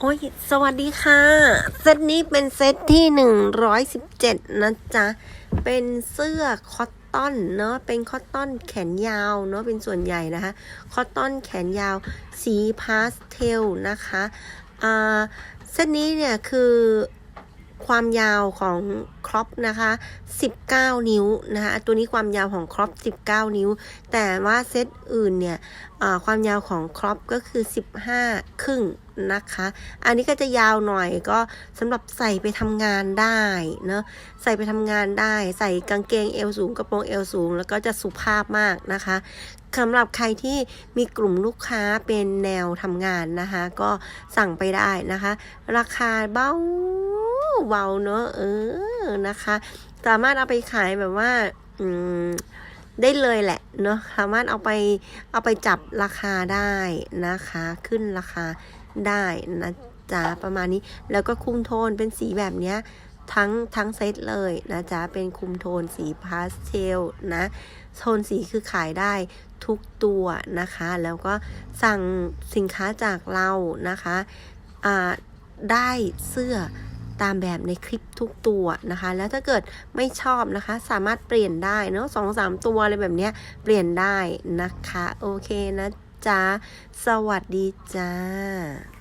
โอ้ย สวัสดีค่ะ เซตนี้เป็นเซตที่117นะจ๊ะ เป็นเสื้อคอตตอนเนาะ เป็นคอตตอนแขนยาวเนาะ เป็นส่วนใหญ่นะคะ คอตตอนแขนยาวสีพาสเทลนะคะ อ่า เซตนี้เนี่ยคือ ความยาวของครอปนะคะ 19 นิ้วนะคะตัวนี้ความยาวของครอป19 นิ้ว แต่ว่าเซตอื่นเนี่ยความยาวของครอปก็คือ 15 ครึ่งนะคะ อันนี้ก็จะยาวหน่อยก็สำหรับใส่ไปทำงานได้เนาะใส่ไปทำงานได้ใส่กางเกงเอวสูงกระโปรงเอวสูง แล้วก็จะสุภาพมากนะคะสำหรับใครที่มีกลุ่มลูกค้าเป็นแนวทำงานนะคะ ก็สั่งไปได้นะคะ ราคาเบา เบาเนอะเออนะคะ สามารถเอาไปขายแบบว่า อืมได้เลยแหละเนาะสามารถเอาไปเอาไปจับราคาได้นะคะ ขึ้นราคาได้นะจ๊ะประมาณนี้แล้วก็คุมโทนเป็นสีแบบเนี้ยทั้งทั้งเซตเลยนะจ๊ะเป็นคุมโทนสีพาสเทลนะโทนสีคือขายได้ทุกตัวนะคะ แล้วก็สั่งสินค้าจากเรานะคะอ่าได้เสื้อ ตามแบบในคลิปทุกตัวนะคะ แล้วถ้าเกิดไม่ชอบนะคะ สามารถเปลี่ยนได้เนาะสองสามตัวอะไรแบบเนี้ยเปลี่ยนได้นะคะ โอเคนะจ๊ะ สวัสดีจ้า